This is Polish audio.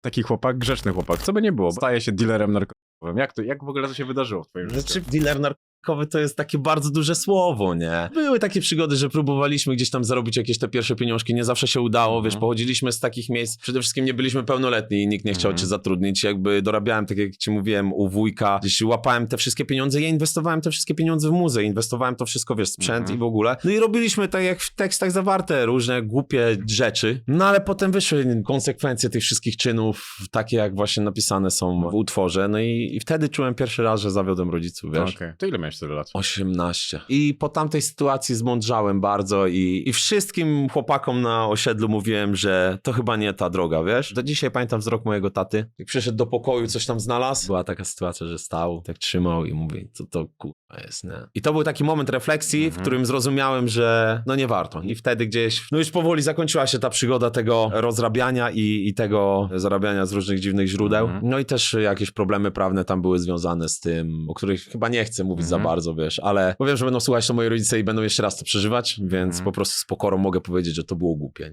Taki chłopak, grzeczny chłopak, co by nie było, staje się dealerem narkotykowym. Jak to, jak w ogóle to się wydarzyło w twoim życiu? Znaczy, dealer narkotykowy to jest takie bardzo duże słowo, nie? Były takie przygody, że próbowaliśmy gdzieś tam zarobić jakieś te pierwsze pieniążki, nie zawsze się udało, Mhm. wiesz, pochodziliśmy z takich miejsc, przede wszystkim nie byliśmy pełnoletni i nikt nie chciał Mhm. cię zatrudnić, jakby dorabiałem, tak jak ci mówiłem, u wujka, gdzieś łapałem te wszystkie pieniądze, ja inwestowałem te wszystkie pieniądze w muzę, inwestowałem to wszystko, wiesz, sprzęt Mhm. i w ogóle. No i robiliśmy tak jak w tekstach zawarte różne głupie rzeczy, no ale potem wyszły konsekwencje tych wszystkich czynów, takie jak właśnie napisane są w utworze, no i, i wtedy czułem pierwszy raz, że zawiodłem rodziców, wiesz. Okej. To ile miałeś wtedy lat? 18. I po tamtej sytuacji zmądrzałem bardzo i, i wszystkim chłopakom na osiedlu mówiłem, że to chyba nie ta droga, wiesz? Do dzisiaj pamiętam wzrok mojego taty. Jak przyszedł do pokoju, coś tam znalazł. Była taka sytuacja, że stał, tak trzymał i mówi, co to kurwa jest, nie? I to był taki moment refleksji, w Mhm. którym zrozumiałem, że no nie warto. I wtedy gdzieś, no już powoli zakończyła się ta przygoda tego rozrabiania i, i tego zarabiania z różnych dziwnych źródeł. Mhm. No i też jakieś problemy prawne tam były związane z tym, o których chyba nie chcę mówić za Mhm. Bardzo, wiesz, ale bo wiem, że będą słuchać to moi rodzice i będą jeszcze raz to przeżywać, więc Mhm. po prostu z pokorą mogę powiedzieć, że to było głupie. Nie?